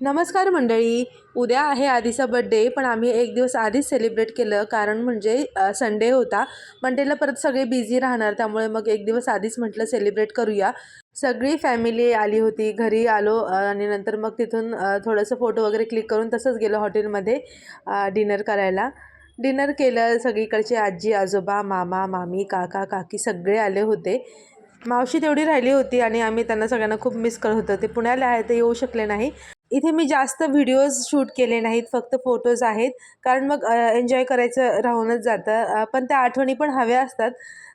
नमस्कार मंडळी. उद्या आहे आधीचा बड्डे पण आम्ही एक दिवस आधीच सेलिब्रेट केलं. कारण म्हणजे संडे होता. मंडेला परत सगळे बिझी राहणार त्यामुळे मग एक दिवस आधीच म्हटलं सेलिब्रेट करूया. सगळी फॅमिली आली होती. घरी आलो आणि नंतर मग तिथून थोडंसं फोटो वगैरे क्लिक करून तसंच गेलो हॉटेलमध्ये डिनर करायला. डिनर केलं सगळीकडचे आजी आजोबा मामा मामी काका काकी सगळे आले होते. मावशी तेवढी राहिली होती आणि आम्ही त्यांना सगळ्यांना खूप मिस करत होतो. ते पुण्याला आहे ते येऊ शकले नाही. इथे मी जास्त व्हिडिओज शूट केले नाहीत फक्त फोटोज आहेत. कारण मग एन्जॉय करायचं राहूनच जातं. पण त्या आठवणी पण हव्या असतात.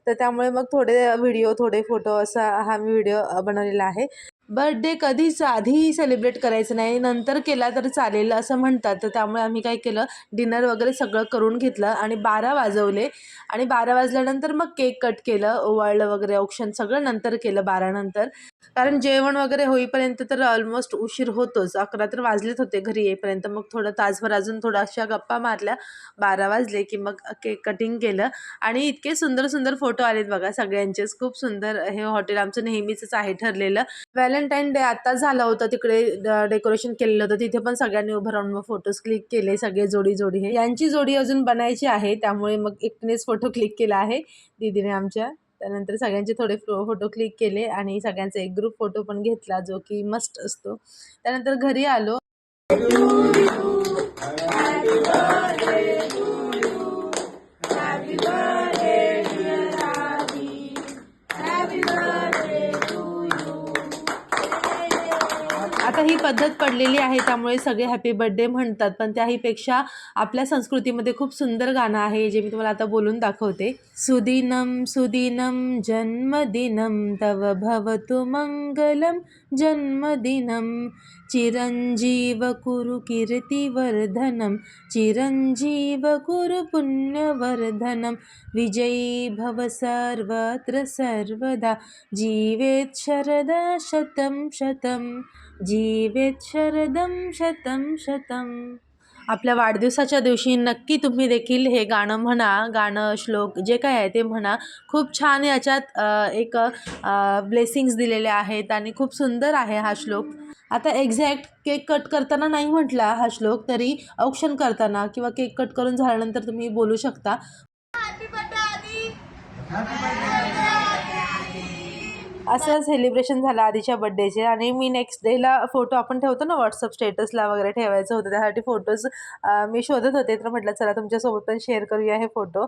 तर त्यामुळे मग थोडे व्हिडिओ थोडे फोटो असा हा मी व्हिडिओ बनवलेला आहे. बर्थडे कधीच आधी सेलिब्रेट करायचं नाही. नंतर केला तर चालेल असं म्हणतात. तर त्यामुळे आम्ही काय केलं? डिनर वगैरे सगळं करून घेतलं आणि बारा वाजवले. आणि बारा वाजल्यानंतर मग केक कट केलं. ओवाळलं वगैरे औक्षण सगळं नंतर केलं बारानंतर कारण जेवण वगैरे होईपर्यंत तर ऑलमोस्ट उशीर होतोच. अकरा तर वाजलेच होते घरी येईपर्यंत. मग थोडं तासभर अजून थोड्याशा गप्पा मारल्या. बारा वाजले की मग केक कटिंग केलं. आणि इतके सुंदर सुंदर फोटो आलेत बघा सगळ्यांचेच. खूप सुंदर हे हॉटेल आमचं नेहमीचंच आहे ठरलेलं. व्हॅलेंटाईन डे आता झालं होतं तिकडे डेकोरेशन केलेलं होतं तिथे पण सगळ्यांनी उभं राहून मग फोटोज क्लिक केले सगळे जोडी जोडी हे. यांची जोडी अजून बनायची आहे त्यामुळे मग एकटीनेच फोटो क्लिक केला आहे दीदीने आमच्या. त्यानंतर सगळ्यांचे थोडे फोटो क्लिक केले आणि सगळ्यांचा एक ग्रुप फोटो पण घेतला जो की मस्त असतो. त्यानंतर घरी आलो. ही पद्धत पडलेली आहे त्यामुळे सगळे हॅपी बर्थडे म्हणतात. पण त्याहीपेक्षा आपल्या संस्कृतीमध्ये खूप सुंदर गाणं आहे जे मी तुम्हाला आता बोलून दाखवते. सुदिनम सुदिनम जन्मदिनम तव भवतु मंगलम जन्मदिनम. चिरंजीव कुरु कीर्तिवर्धनम चिरंजीव कुरु पुण्यवर्धनम विजयी भव सर्वत्र सर्वदा। जीवेत् शरदा शतं शतं जीवेत शरदम शतम शतम। आपल्या वाढदिवसाच्या दिवशी नक्की तुम्ही देखील हे गाणं म्हणा गाणं श्लोक जे काय आहे ते म्हणा. खूप छान याच्यात एक ब्लेसिंग्स दिलेले आहेत आणि खूप सुंदर आहे हा श्लोक. आता एक्झॅक्ट केक कट करताना नाही म्हटला हा श्लोक तरी औक्षण करताना किंवा केक कट करून झाल्यानंतर तुम्ही बोलू शकता. असं सेलिब्रेशन झालं आधीच्या बड्डेचे आणि मी नेक्स्ट डेला फोटो आपण ठेवतो ना व्हॉट्सअप स्टेटसला वगैरे ठेवायचं होतं. त्यासाठी फोटोज मी शोधत होते. तर म्हटलं चला तुमच्यासोबत पण शेअर करूया हे फोटो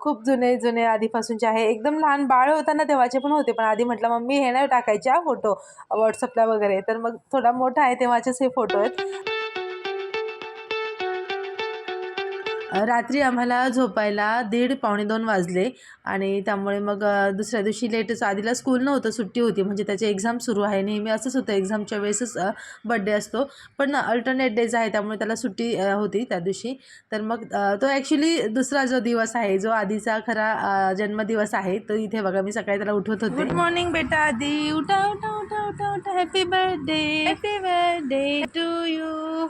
खूप जुने जुने आधीपासूनचे आहे. एकदम लहान बाळ होताना तेव्हाचे पण होते. पण आधी म्हटलं मम्मी हे नाही टाकायचे हा फोटो व्हॉट्सअपला वगैरे. तर मग थोडा मोठा आहे तेव्हाचेच हे फोटो आहेत. रात्री आम्हाला झोपायला दीड पावणे दोन वाजले आणि त्यामुळे मग दुसऱ्या दिवशी लेटच आधीला स्कूल नव्हतं सुट्टी होती म्हणजे त्याचे एक्झाम सुरू आहे. नेहमी असंच होतं एक्झामच्या वेळेसच बड्डे असतो. पण अल्टरनेट डेज आहे त्यामुळे त्याला सुट्टी होती त्या दिवशी. तर मग तो ॲक्च्युली दुसरा जो दिवस आहे जो आधीचा खरा जन्मदिवस आहे तो इथे बघा मी सकाळी त्याला उठवत होते. गुड मॉर्निंग बेटा आधी उठा उठा उठा उठा उठा. Happy birthday happy birthday to you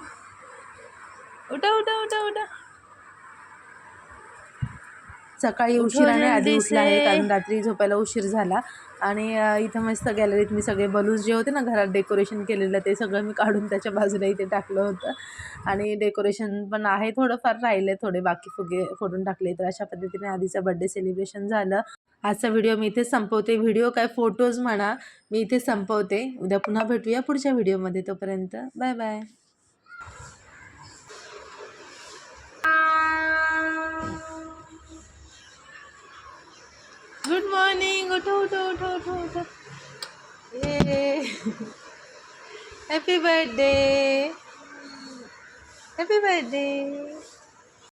उठा उठा उठा उठा. सकाळी उशिराने आधी उठला आहे कारण रात्री झोपायला उशीर झाला. आणि इथं मस्त गॅलरीत मी सगळे बलून्स जे होते ना घरात डेकोरेशन केलेलं ते सगळं मी काढून त्याच्या बाजूला इथे टाकलं होतं. आणि डेकोरेशन पण आहे थोडंफार राहिले थोडे बाकी फुगे फोडून टाकले. तर अशा पद्धतीने आधीचं बड्डे सेलिब्रेशन झालं. आजचा व्हिडिओ मी इथे संपवते. व्हिडिओ काय फोटोज म्हणा मी इथे संपवते. उद्या पुन्हा भेटूया पुढच्या व्हिडिओमध्ये तोपर्यंत बाय बाय मॉर्निंग उठो उठो उठो उठो उठो ये हॅपी बर्थडे हॅपी बर्थडे